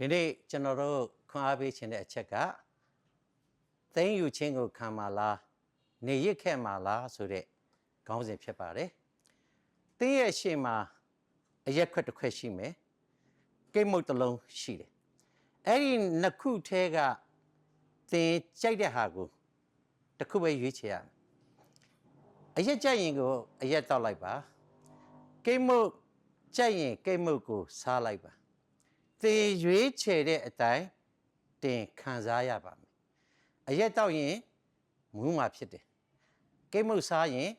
ဒီနေ့ကျွန်တော်တို့ခွန်အားပေးခြင်းတဲ့အချက်ကသိမ့်ယူခြင်းကိုခံပါလားနေရစ်ခဲ့ပါလားဆိုတဲ့ခေါင်းစဉ်ဖြစ်ပါတယ်။တင်းရဲ့ရှေ့မှာအရက်ခွက်တစ်ခွက်ရှိမယ်။ကိတ်မုတ်တစ်လုံးရှိတယ်။အဲ့ဒီနှစ်ခုထဲကသင်ကြိုက်တဲ့ဟာကိုတစ်ခုပဲရွေးချယ်ရမယ်။အရက်ကြိုက်ရင်ကိုအရက်တောက်လိုက်ပါ။ကိတ်မုတ်ကြိုက်ရင်ကိတ်မုတ်ကိုစားလိုက်ပါ။ သင်ရွေးချယ်တဲ့အတိုင်းတင်ခံစားရပါမယ်။အရက်တောက်ရင်မူးမှာဖြစ်တယ်။ကိတ်မုတ်စားရင်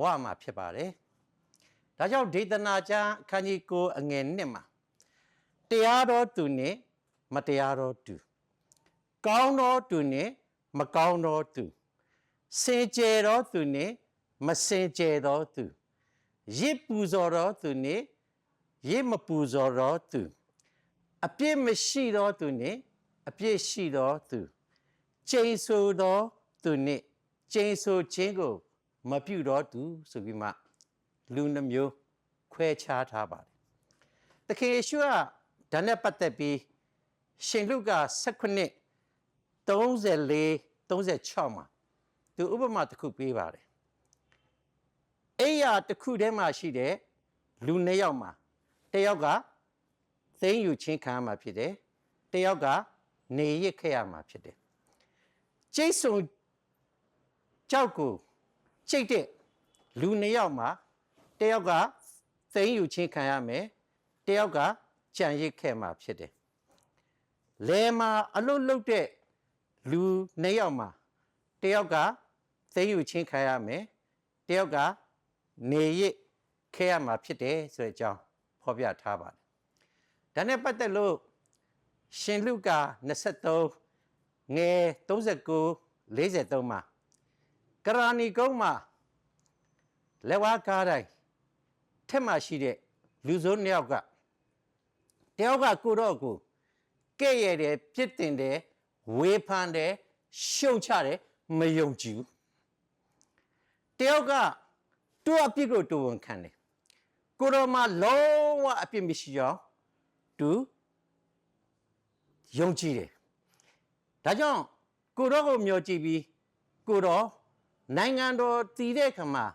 ဝမှာဖြစ်ပါတယ်။ဒါကြောင့်ဒေသနာကျမ်းအခန်းကြီး9အငယ်1မှာတရားတော်သူနှင့်မတရားတော်သူကောင်းတော်သူနှင့်မကောင်းတော်သူစင်ကြယ်တော်သူနှင့်မစင်ကြယ်တော်သူရစ်ပူဇော်တော်သူနှင့်ရစ်မပူဇော်တော်သူ အပြစ်မရှိတော်သူနှင့်အပြစ်ရှိတော်သူကျိန်ဆိုတော်သူနှင့်ကျိန်ဆိုခြင်းကို မပြုတော်သူဆိုပြီးမှလူနှမျိုးခွဲခြားထားပါတယ်။တခင်ယေရှုကဒါနဲ့ပတ်သက်ပြီးရှင်လုကာ19 34 36မှာသူဥပမာတစ်ခုပေးပါတယ်။အိယာတစ်ခုထဲမှာရှိတဲ့လူနှစ်ယောက်မှာတစ်ယောက်က သိမ့်ယူချင်းခံရမှာဖြစ်တယ်။တစ်ယောက်ကနေရစ်ခဲ့ရမှာဖြစ်တယ်။ကျိတ်ဆုံကြောက်ကိုကျိတ်တဲ့လူနှစ်ယောက်မှာတစ်ယောက်ကသိမ့်ယူချင်းခံရမယ်။တစ်ယောက်ကကြံရစ်ခဲ့မှာဖြစ်တယ်။လဲမှာအလုတ်လုတ်တဲ့လူနှစ်ယောက်မှာတယောက်ကသိမ်းယူချင်းခံရမယ်တယောက်ကနေရစ်ခဲရမှာဖြစ်တယ်ဆိုတဲ့အကြောင်းဖော်ပြထားပါတယ်။ ဒါနဲ့ပတ်သက်လို့ရှင်လုကာ23ငယ်39 43မှာကရာနီကုန်းမှာလက်ဝါးကားတိုင်းထက်မှရှိတဲ့လူစုံနှစ်ယောက်ကတယောက်ကကိုတော့ကိုကဲ့ရဲ့တယ်ပြစ်တင်တယ်ဝေဖန်တယ်ရှုံချတယ်မယုံကြည်ဘူးတယောက်ကသူ့အပြစ်ကိုတူဝန်ခံတယ်ကိုတော်မှာလုံးဝအပြစ်မရှိအောင် သူယုံကြည်တယ်ဒါကြောင့်ကိုတော်ကိုမျှော်ကြည့်ပြီးကိုတော်နိုင်ငံတော်တည်တဲ့ခါမှာ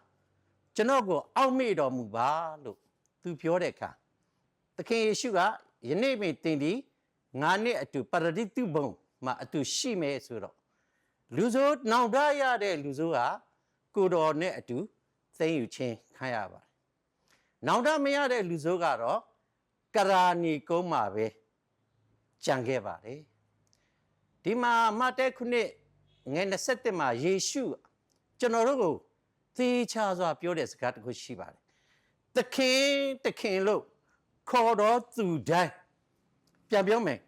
ကျွန်တော်ကိုအောက်မေ့တော်မူပါလို့သူပြောတဲ့အခါသခင်ယေရှုကယနေ့ပင်တင်ဒီငါနဲ့အတူပရဒိတုဘုံမှာအတူရှိမယ်ဆိုတော့လူဆိုးနောင်တရတဲ့လူဆိုးကကိုတော်နဲ့အတူသိမ့်ယူခြင်းခံရပါတယ်။နောင်တမရတဲ့လူဆိုးကတော့ ကရာနီကုန်းမှာပဲကြံခဲ့ပါတယ်။ဒီမှာမတ်တဲခုနှစ်ငယ်27မှာယေရှုကျွန်တော်တို့ကိုသေချာစွာပြောတဲ့စကားတစ်ခုရှိပါတယ်။သခင်သခင်လို့ခေါ်တော်သူတိုင်းပြန်ပြောမယ်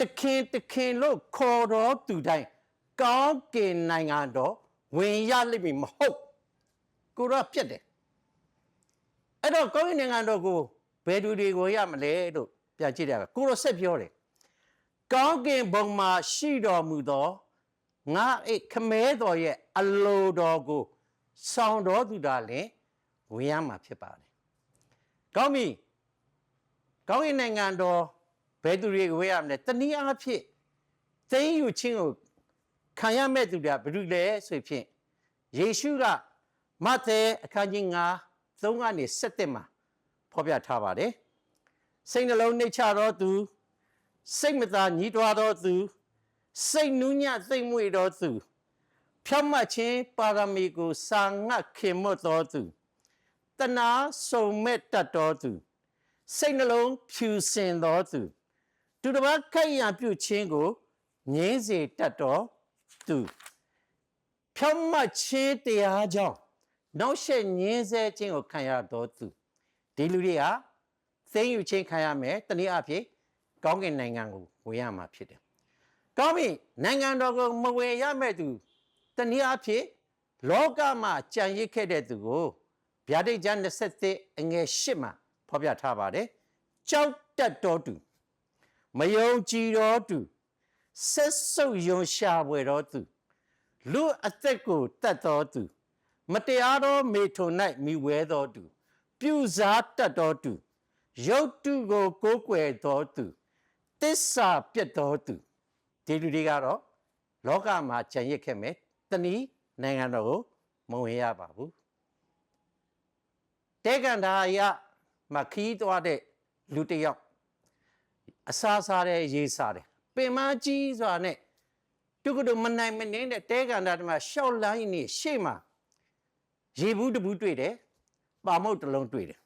တခင်တခင်လို့ခေါ်တော်သူတိုင်းကောင်းကင်နိုင်ငံတော်ဝင်ရလိမ့်မည်မဟုတ်ကိုတော့ပြက်တယ်အဲ့တော့ကောင်းကင်နိုင်ငံတော်ကို ဘယ်သူတွေကိုရမလဲလို့ပြန်ကြည့်တယ်ကိုတော့ဆက်ပြောတယ်ကောင်းကင်ဘုံမှာရှိတော်မူသောငါအိခမဲတော်ရဲ့အလိုတော်ကိုဆောင်တော်သူတာလည်းဝင်ရမှာဖြစ်ပါတယ်ကောင်းပြီကောင်းကင်နိုင်ငံတော်ဘယ်သူတွေကိုဝေးရမလဲတနည်းအားဖြင့်သိမ်းယူခြင်းကိုခံရမဲ့သူတွေကဘယ်သူလဲဆိုဖြင့်ယေရှုကမဿဲအခန်းကြီး9 3ကနေ7မှာ ဖော်ပြထားပါတယ်စိတ်နှလုံးနှိတ်ချသောသူစိတ်မသာညှိတွားသောသူစိတ်နူးညံ့သိမ့်မွေ့သောသူဖြောင့်မတ်ခြင်းပါရမီကိုစာငတ်ခင်မွတ်သောသူတနာစုံမဲ့တတ်သောသူစိတ်နှလုံးဖြူစင်သောသူသူတစ်ပါးခိုက်ရန်ပြုခြင်းကိုငြင်းစေတတ်တော်သူဖြောင့်မတ်ခြင်းတရားကြောင့်နောက်ဆက်ငြင်းဆဲခြင်းကိုခံရတော်သူ ဒီလူတွေကသိမ့်ယူခြင်းခံရမယ်တနည်းအားဖြင့်ကောင်းကင်နိုင်ငံကိုဝင်ရမှာဖြစ်တယ်။ကောင်းပြီနိုင်ငံတော်ကိုမဝင်ရမဲ့သူတနည်းအားဖြင့်လောကမှာကြံရစ်ခဲ့တဲ့သူကိုဗျာဒိတ်ကျမ်း27အငယ်8မှာဖော်ပြထားပါတယ်။ကြောက်တတ်တော်သူမယုံကြည်တော်သူဆက်ဆုပ်ယွန်ရှာပွေတော်သူလူအသက်ကိုတတ်တော်သူမတရားသောမေထုံ၌မိဝဲတော်သူ ပြုစားတတ်တော်သူရုတ်တုကိုကိုးကွယ်တော်သူတသစ္စာပြတ်တော်သူဒီလူတွေကတော့လောကမှာကြံရစ်ခဲ့မယ်တနည်းနိုင်ငံတော်ကိုမဝင်ရပါဘူးတေကန်ဒါရမခီးသွားတဲ့လူတစ်ယောက်အစာစားတဲ့ရေးစားတယ်ပင်မကြီးစွာနဲ့တုကတုမနိုင်မနှင်းတဲ့တဲကန်ဒါတမှာရှောက်လိုင်းနေရှေ့မှာရေဘူးတဘူးတွေ့တယ် ပါမုတ်တစ်လုံးတွေ့တယ်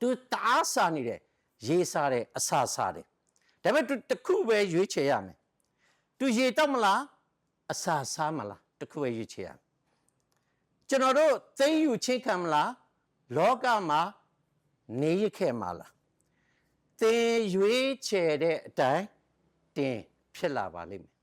သူတအားစားနေတယ်ရေးစားတယ်အစာစားတယ်ဒါပေမဲ့သူတစ်ခုပဲရွေးချယ်ရမယ်သူရေတော့မလားအစာစားမလားတစ်ခုပဲရွေးချယ်ရမယ်ကျွန်တော်တို့သိမ့်ယူချင်းခံမလားလောကမှာနေရခဲ့မှာလားသင်ရွေးချယ်တဲ့အတိုင်းတင်ဖြစ်လာပါလိမ့်မယ်